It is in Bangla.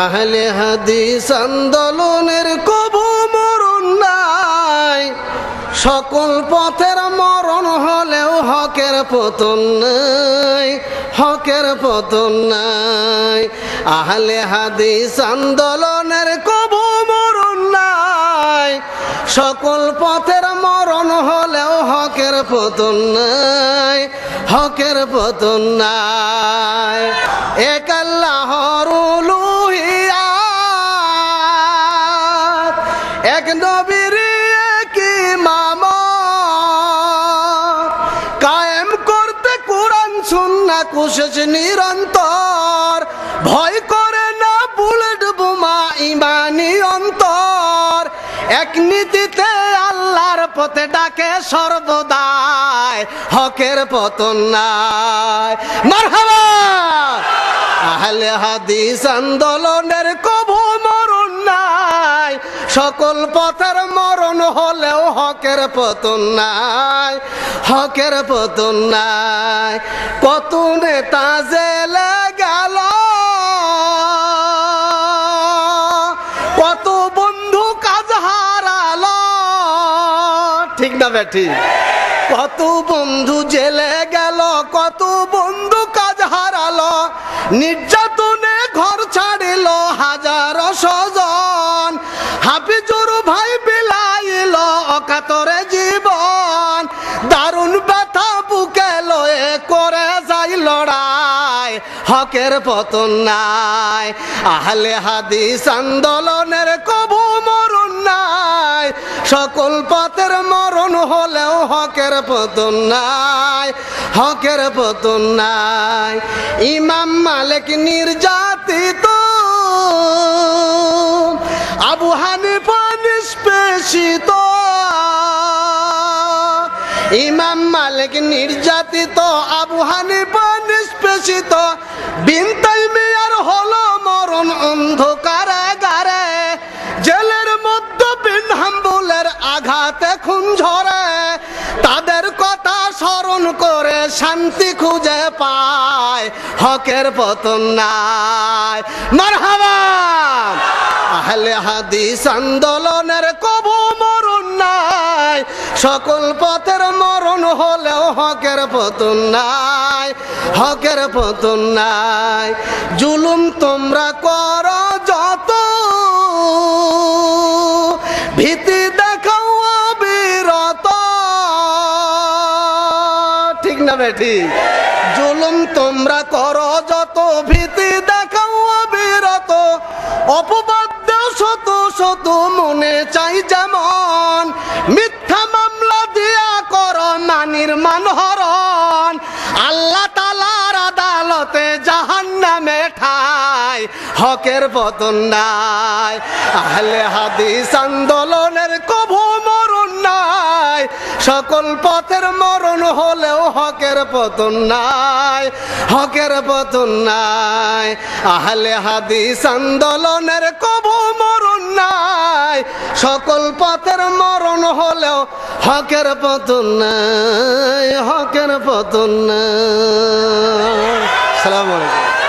আহলে হাদিস আন্দোলনের কবু মরণ নাই। সকল পথের মরণ হলেও হকের পতন নাই, হকের পতন নাই। আহলে হাদিস আন্দোলনের কবু মরণ নাই। সকল পথের মরণ হলেও হকের পতন নাই, হকের পতন নাই। এক নবীর ইমামত, কায়েম করতে কোরআন কুশেষ নিরন্তর। ভয় করে না বুলেট বোমা ইমানি অন্তর। এক নীতিতে আল্লাহর পথে ডাকে সর্বদাই হকের পতন নাই। মারহাবা! হাদিস আন্দোলনের কবু সকল পথের মরণ হলেও হকের পতন নাই, হকের পতন নাই। কত নেতা জেলে গেল? কত বন্ধু কাজ হারালো? ঠিক না বেঠি? কত বন্ধু জেলে গেল, কত বন্ধু কাজ হারালো? নির্যাতনে অকাতরে জীবন, দারুণ ব্যথা বুকে লয়ে করে যাই লড়াই, হকের পতন নাই, আহলে হাদিস আন্দোলনের কবু মরণ নাই, সকল পথের মরণ হলেও হকের পতন নাই, হকের পতন নাই। ইমাম মালিক নির্যাতিত, আবু হানিফা নিষ্পেষিত ইমাম মালিক নির্যাতিত, আবু হানিফা নিষ্পেষিত বিনতাই মেয়ার হলো মরণ অন্ধকারাগারে, জেলের মধ্যে বিন হাম্বুলের আঘাতে খুন ঝরে, তাদের কথা স্মরণ করে শান্তি খুঁজে পায় হকের পতন নাই। মারহাবা! আহলে হাদিস আন্দোলনের কবু সকল পথের মরণ হলেও হকের পতন নাই, হকের পতন নাই। জুলুম তোমরা কর যত। ভীতি দেখাও বিরত ঠিক না বেঠি জুলুম তোমরা করো যত, ভীতি দেখাও বিরত অপবাদ শত শত, মনে চাই যেমন মিথ্যা মানির মানহরণ আল্লাহ তালার আদালতে জাহান নামে ঠাই, হকের পতন নাই। আহলে হাদিস আন্দোলনের কভু মরণ নাই। সকল পথের মরণ হলেও হকের পতন নাই, হকের পতন নাই। আহলে হাদিস আন্দোলনের কভু মরণ নাই। সকল পথের মরণ হলেও হকের পতন নাই, হকের পতন নাই। সালাম আলাইকুম।